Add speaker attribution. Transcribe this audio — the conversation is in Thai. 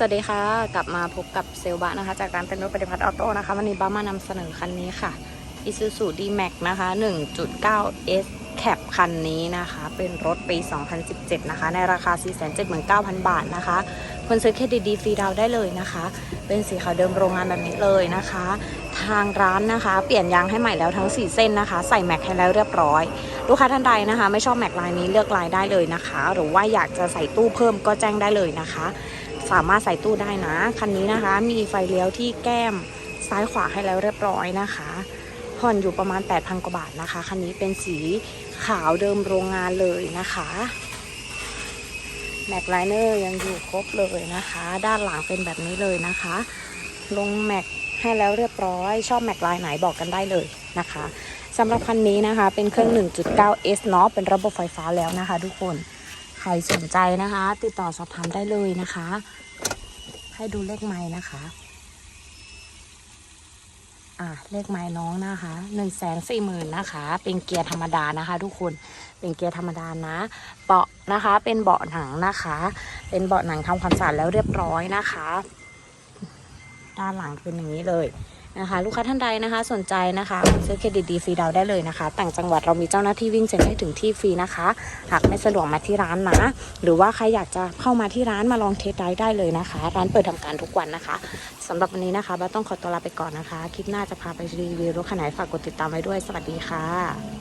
Speaker 1: สวัสดีค่ะ กลับมาพบกับเซลบะนะคะ จากร้านเป็นรถปฏิพัฒน์ออโต้นะคะ วันนี้บ้ามานำเสนอคันนี้ค่ะ Isuzu D-Max นะคะ 1.9 S Cap คันนี้นะคะ เป็นรถปี 2017 นะคะ ในราคา 479,000 บาทนะคะ คนซื้อเครดิตดีฟรีดาวได้เลยนะคะ เป็นสีขาวเดิมโรงงานแบบนี้เลยนะคะ ทางร้านนะคะ เปลี่ยนยางให้ใหม่แล้วทั้ง 4 เส้นนะคะ ใส่แม็กให้แล้วเรียบร้อย ลูกค้าท่านใดนะคะ ไม่ชอบแม็กลายนี้เลือกลายได้เลยนะคะ หรือว่าอยากจะใส่ตู้เพิ่มก็แจ้งได้เลยนะคะ สามารถใส่ตู้ได้นะ คันนี้นะคะ มีไฟเลี้ยวที่แก้มซ้ายขวาให้แล้วเรียบร้อยนะคะผ่อนอยู่ประมาณ 8,000 กว่าบาทนะคะ คันนี้เป็นสีขาวเดิมโรงงานเลยนะคะแม็กไลเนอร์ยังอยู่ครบเลยนะคะ ด้านหลังเป็นแบบนี้เลยนะคะ ลงแม็กให้แล้วเรียบร้อย ชอบแม็กลายไหนบอกกันได้เลยนะคะสำหรับคันนี้นะคะ เป็นเครื่อง 1.9S เนาะเป็นระบบไฟฟ้าแล้วนะคะทุกคน ใครสนใจนะคะ ติดต่อสอบถามได้เลยนะคะ ให้ดูเลขไม้นะคะ อะเลขไม้น้องนะคะหนึ่งแสนสี่หมื่นนะคะ เป็นเกียร์ธรรมดานะคะ ทุกคนเป็นเกียร์ธรรมดานะเบาะนะคะ เป็นเบาะหนังนะคะ เป็นเบาะหนังทำความสะอาดแล้วเรียบร้อยนะคะ ด้านหลังเป็นอย่างนี้เลยนะคะ ลูกค้าท่านใดนะคะ สนใจนะคะซื้อเครดิตดีฟรีดาวได้เลยนะคะ ต่างจังหวัดเรามีเจ้าหน้าที่วิ่งเซ็นให้ถึงที่ฟรีนะคะ หากไม่สะดวกมาที่ร้านนะหรือว่าใครอยากจะเข้ามาที่ร้านมาลองเทสไดได้เลยนะคะ ร้านเปิดทำการทุกวันนะคะสำหรับวันนี้นะคะบ้าต้องขอตัวลาไปก่อนนะคะ คลิปหน้าจะพาไปรีวิวรถคันไหนฝากกดติดตามไว้ด้วยสวัสดีค่ะ